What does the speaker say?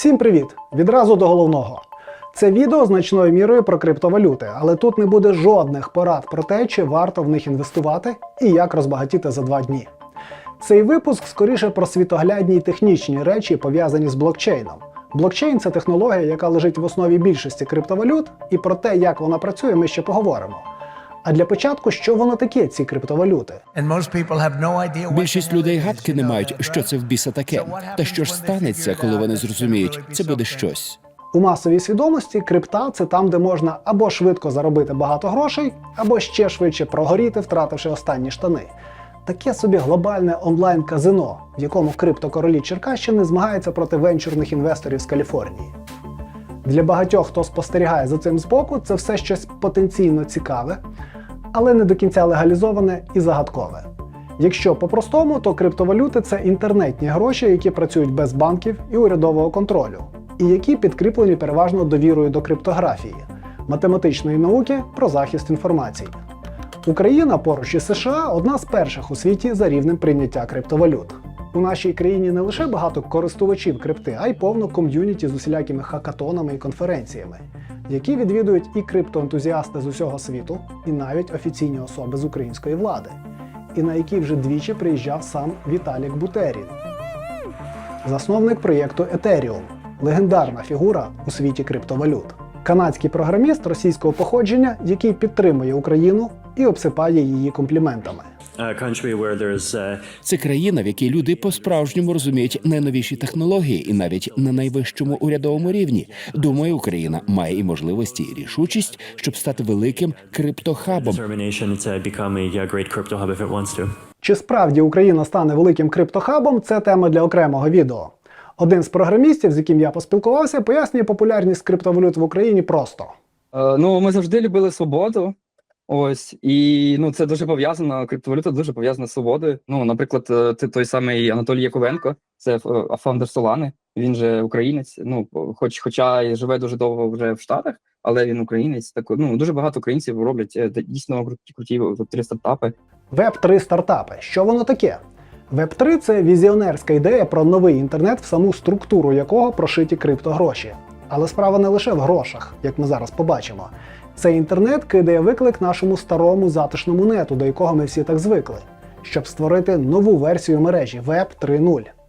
Всім привіт! Відразу до головного. Це відео значною мірою про криптовалюти, але тут не буде жодних порад про те, чи варто в них інвестувати і як розбагатіти за два дні. Цей випуск скоріше про світоглядні й технічні речі, пов'язані з блокчейном. Блокчейн це технологія, яка лежить в основі більшості криптовалют, і про те, як вона працює, ми ще поговоримо. А для початку, що воно таке, ці криптовалюти? Більшість людей гадки не мають, що це в біса таке. Та що ж станеться, коли вони зрозуміють, це буде щось. У масовій свідомості крипта це там, де можна або швидко заробити багато грошей, або ще швидше прогоріти, втративши останні штани. Таке собі глобальне онлайн-казино, в якому криптокоролі Черкащини змагаються проти венчурних інвесторів з Каліфорнії. Для багатьох, хто спостерігає за цим збоку, це все щось потенційно цікаве, але не до кінця легалізоване і загадкове. Якщо по-простому, то криптовалюти це інтернетні гроші, які працюють без банків і урядового контролю, і які підкріплені переважно довірою до криптографії, математичної науки про захист інформації. Україна поруч із США одна з перших у світі за рівнем прийняття криптовалют. У нашій країні не лише багато користувачів крипти, а й повно ком'юніті з усілякими хакатонами і конференціями, які відвідують і криптоентузіасти з усього світу, і навіть офіційні особи з української влади, і на які вже двічі приїжджав сам Віталік Бутерін, засновник проєкту Ethereum, легендарна фігура у світі криптовалют. Канадський програміст російського походження, який підтримує Україну і обсипає її компліментами. A country where there's uh, Це країна, в якій люди по-справжньому розуміють найновіші технології, і навіть на найвищому урядовому рівні. Думаю, Україна має і можливості, і рішучість, щоб стати великим криптохабом. determination to become a great crypto hub if it wants to. Чи справді Україна стане великим криптохабом? Це тема для окремого відео. Один з програмістів, з яким я поспілкувався, пояснює популярність криптовалют в Україні просто. Е, Ну, ми завжди любили свободу. Ось, і ну, це дуже пов'язано. Криптовалюта дуже пов'язана з свободою. Ну, наприклад, е, ти той самий Анатолій Яковенко, це е, фаундер Солани. Він же українець. Ну, хоч, хоча і живе дуже довго вже в Штатах, але він українець. Так, ну, дуже багато українців роблять е, дійсно круті круті веб три стартапи. Web 3 стартапи. Що воно таке? Web 3 це візіонерська ідея про новий інтернет, в саму структуру якого прошиті криптогроші. Але справа не лише в грошах, як ми зараз побачимо. Цей інтернет кидає виклик нашому старому затишному нету, до якого ми всі так звикли, щоб створити нову версію мережі Web 3.0.